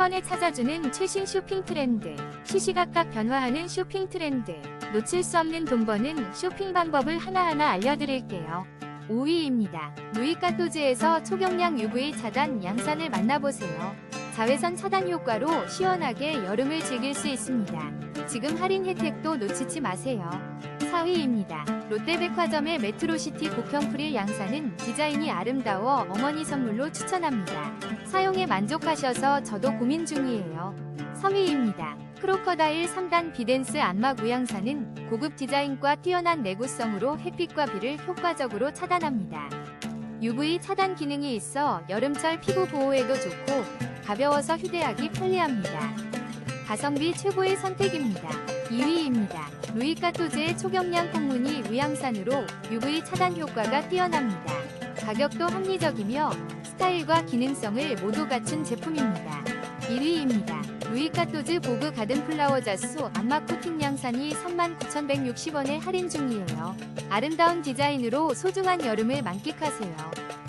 번에 찾아주는 최신 쇼핑 트렌드. 시시각각 변화하는 쇼핑 트렌드. 놓칠 수 없는 돈 버는 쇼핑 방법을 하나하나 알려드릴게요. 5위입니다. 루이카토즈에서 초경량 UV 차단 양산을 만나보세요. 자외선 차단 효과로 시원하게 여름을 즐길 수 있습니다. 지금 할인 혜택도 놓치지 마세요. 4위입니다. 롯데백화점의 메트로시티 복형 프릴 양산은 디자인이 아름다워 어머니 선물로 추천합니다. 사용에 만족하셔서 저도 고민 중이에요. 3위입니다. 크로커다일 3단 비덴스 안마 구 양산은 고급 디자인과 뛰어난 내구성으로 햇빛과 비를 효과적으로 차단합니다. UV 차단 기능이 있어 여름철 피부 보호에도 좋고 가벼워서 휴대하기 편리합니다. 가성비 최고의 선택입니다. 2위입니다. 루이카토즈의 초경량 콩무늬 위양산으로 UV 차단 효과가 뛰어납니다. 가격도 합리적이며 스타일과 기능성을 모두 갖춘 제품입니다. 1위입니다. 루이카토즈 보그 가든 플라워 자수 안마 코팅 양산이 39,160원에 할인 중이에요. 아름다운 디자인으로 소중한 여름을 만끽하세요.